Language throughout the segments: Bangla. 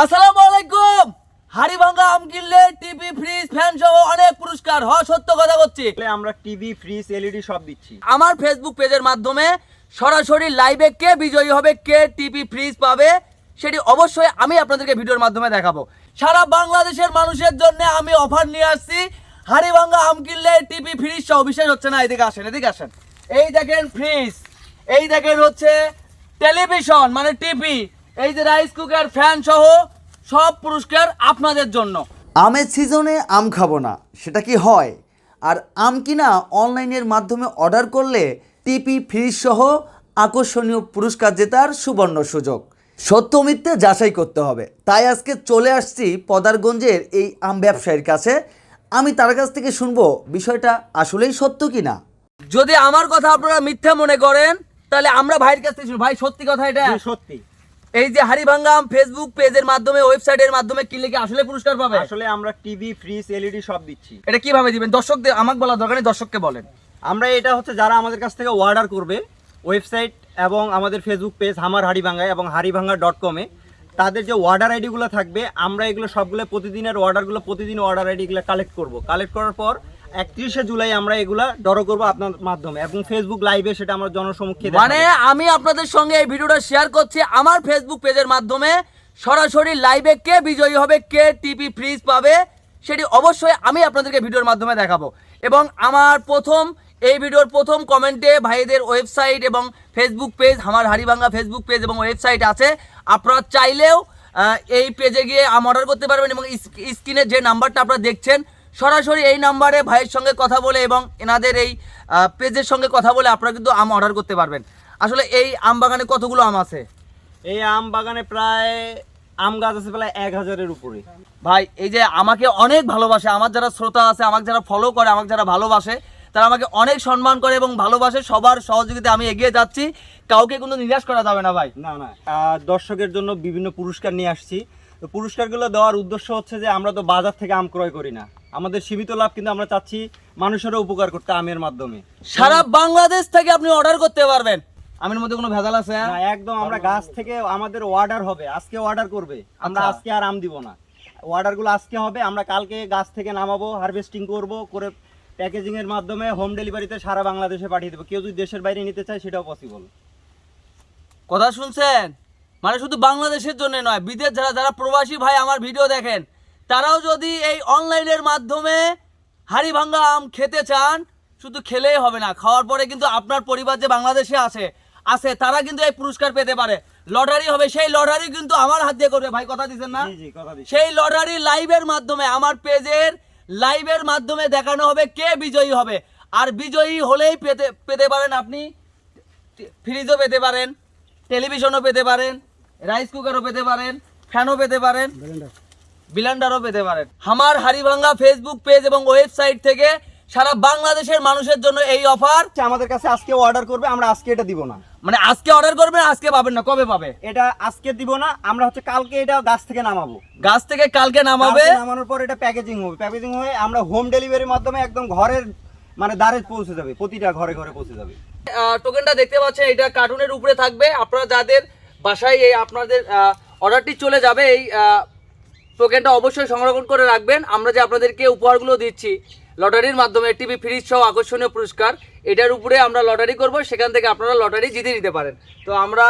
আসসালামু আলাইকুম। হাড়িভাঙ্গা আম কিনলে টিভি ফ্রিজ ফ্যান সহ অনেক পুরস্কার। হ সত্য কথা করছি তাহলে আমরা টিভি ফ্রিজ এলইডি সব দিচ্ছি। আমার ফেসবুক পেজের মাধ্যমে সরাসরি লাইভে কে বিজয়ী হবে কে টিভি ফ্রিজ পাবে সেটি অবশ্যই আমি আপনাদেরকে ভিডিওর মাধ্যমে দেখাবো। সারা বাংলাদেশের মানুষের জন্য আমি অফার নিয়ে আসছি। হাড়িভাঙ্গা আম কিনলে টিভি ফ্রিজ সহ। বিশেষ হচ্ছে না এদিকে আসেন এদিকে আসেন। এই দেখেন ফ্রিজ। এই দেখেন হচ্ছে টেলিভিশন মানে টিভি। এই যে রাইস কুকার ফ্যান সহ সব পুরস্কার আপনাদের জন্য। আমের সিজনে আম খাব না সেটা কি হয়? আর আম কিনা অনলাইনের মাধ্যমে অর্ডার করলে টিপি ফ্রিজ সহ আকর্ষণীয় পুরস্কার জেতার সুবর্ণ সুযোগ। সত্য মিথ্যে যাচাই করতে হবে। তাই আজকে চলে আসছি পদারগঞ্জের এই আম ব্যবসায়ীর কাছে। আমি তার কাছ থেকে শুনব বিষয়টা আসলেই সত্য কি না যদি আমার কথা আপনারা মিথ্যা মনে করেন তাহলে আমরা ভাইয়ের কাছ থেকে শুনি ভাই সত্যি কথা এটা? সত্যি। এই যে হারিভাঙ্গাম ফেসবুক পেজের মাধ্যমে ওয়েবসাইটের মাধ্যমে কিনলে কি আসলে পুরস্কার পাবে? আসলে আমরা টিভি ফ্রিজ এলইডি সব দিচ্ছি। এটা কীভাবে দিবেন? দর্শকদের আমাকে বলা দরকার নেই দর্শককে বলেন। আমরা এটা হচ্ছে যারা আমাদের কাছ থেকে অর্ডার করবে ওয়েবসাইট এবং আমাদের ফেসবুক পেজ হামার হাড়িভাঙ্গা এবং হাড়িভাঙ্গা ডট কমে তাদের যে অর্ডার আইডিগুলো থাকবে আমরা এগুলো সবগুলো প্রতিদিনের অর্ডারগুলো প্রতিদিন অর্ডার আইডিগুলো কালেক্ট করব। কালেক্ট করার পর একত্রিশে জুলাই আমরা এগুলা ড্র করব আপনার মাধ্যমে এবং ফেসবুক লাইভে সেটা আমরা জনসমক্ষে মানে আমি আপনাদের সঙ্গে এই ভিডিওটা শেয়ার করছি। আমার ফেসবুক পেজের মাধ্যমে সরাসরি লাইভে কে বিজয়ী হবে, কে টিপি ফ্রিজ পাবে, সেটি অবশ্যই আমি আপনাদেরকে ভিডিওর মাধ্যমে দেখাবো। এবং আমার প্রথম, এই ভিডিওর প্রথম কমেন্টে ভাইদের ওয়েবসাইট এবং ফেসবুক পেজ আমার হাড়িভাঙ্গা ফেসবুক পেজ এবং ওয়েবসাইট আছে। আপনারা চাইলেও এই পেজে গিয়ে আম অর্ডার করতে পারবেন এবং স্ক্রিনে যে নাম্বারটা আপনারা দেখছেন সরাসরি এই নাম্বারে ভাইয়ের সঙ্গে কথা বলে এবং এনাদের এই পেজের সঙ্গে কথা বলে আপনারা কিন্তু আম অর্ডার করতে পারবেন। আসলে এই আম বাগানে কতগুলো আম আছে? এই আম বাগানে প্রায় আম গাছ আছে প্রায় এক হাজারের উপরে। ভাই এই যে আমাকে অনেক ভালোবাসে আমার যারা শ্রোতা আছে আমাকে যারা ফলো করে আমাকে যারা ভালোবাসে তারা আমাকে অনেক সম্মান করে এবং ভালোবাসে সবার সহযোগিতা আমি এগিয়ে যাচ্ছি। কাউকে কোনো নিরাশ করা যাবে না ভাই। না না দর্শকের জন্য বিভিন্ন পুরস্কার নিয়ে আসছি। তো পুরস্কারগুলো দেওয়ার উদ্দেশ্য হচ্ছে যে আমরা তো বাজার থেকে আম ক্রয় করি না। আমাদের সীমিত লাভ কিন্তু আমরা চাচ্ছি মানুষেরও উপকার করতে আমের মাধ্যমে। সারা বাংলাদেশ থেকে আপনি অর্ডার করতে পারবেন। আমের মধ্যে কোনো ভেজাল আছে হ্যাঁ? না একদম আমরা গাছ থেকে আমাদের অর্ডার হবে আজকে অর্ডার করবে। আমরা আচ্ছা। আজকে আর আম দিব না। অর্ডারগুলো আজকে হবে আমরা কালকে গাছ থেকে নামাবো হারভেস্টিং করব করে প্যাকেজিং এর মাধ্যমে হোম ডেলিভারিতে সারা বাংলাদেশে পাঠিয়ে দেবো। কেউ যদি দেশের বাইরে নিতে চায় সেটাও পসিবল কথা শুনছেন? মানে শুধু বাংলাদেশের জন্য নয় বিদেশ যারা যারা প্রবাসী ভাই আমার ভিডিও দেখেন তারাও যদি এই অনলাইনের মাধ্যমে হাড়ি ভাঙ্গা আম খেতে চান শুধু খেলেই হবে না খাওয়ার পরে কিন্তু আপনার পরিবার যে বাংলাদেশে আছে আছে তারা কিন্তু এই পুরস্কার পেতে পারে। লটারি হবে সেই লটারি কিন্তু আমার হাত দিয়ে করবে। ভাই কথা দিচ্ছেন না? সেই লটারি লাইভের মাধ্যমে আমার পেজের লাইভের মাধ্যমে দেখানো হবে কে বিজয়ী হবে। আর বিজয়ী হলেই পেতে পেতে পারেন আপনি ফ্রিজও পেতে পারেন টেলিভিশনও পেতে পারেন রাইস কুকারও পেতে পারেন ফ্যানও পেতে পারেন। ব্লেন্ডারও পেতে পারেন। আমার হাড়িভাঙ্গা ফেসবুক পেজ এবং ওয়েবসাইট থেকে সারা বাংলাদেশের মানুষের জন্য এই অফার আচ্ছা, আমাদের কাছে আজকে অর্ডার করবে আমরা আজকে এটা দিব না। মানে আজকে অর্ডার করবে আজকে পাবেন না কবে পাবে? এটা আজকে দিব না আমরা হচ্ছে কালকে এটা গাছ থেকে নামাবো। গাছ থেকে কালকে নামাবে। নামানোর পর এটা প্যাকেজিং হবে। প্যাকেজিং হয়ে আমরা হোম ডেলিভারির মাধ্যমে একদম ঘরের মানে দ্বারে পৌঁছে যাবে প্রতিটা ঘরে ঘরে পৌঁছে যাবে। টোকেনটা দেখতে পাচ্ছেন এটা কার্টুনের উপরে থাকবে। আপনারা যাদের বাসায় এই আপনাদের অর্ডারটি চলে যাবে এই টোকেনটা অবশ্যই সংরক্ষণ করে রাখবেন। আমরা যে আপনাদেরকে উপহারগুলো দিচ্ছি, লটারির মাধ্যমে টিভি ফ্রিজ সহ আকর্ষণীয় পুরস্কার, এটার উপরে আমরা লটারি করব, সেখান থেকে আপনারা লটারি জিতে নিতে পারেন। তো আমরা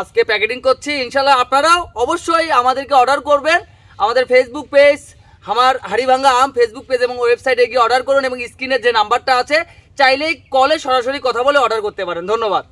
আজকে প্যাকেটিং করছি। ইনশাল্লাহ আপনারাও অবশ্যই আমাদেরকে অর্ডার করবেন। আমাদের ফেসবুক পেজ আমার হাড়িভাঙ্গা আম ফেসবুক পেজ এবং ওয়েবসাইটে গিয়ে অর্ডার করুন এবং স্ক্রিনের যে নাম্বারটা আছে, চাইলেই কলে সরাসরি কথা বলে অর্ডার করতে পারেন। ধন্যবাদ।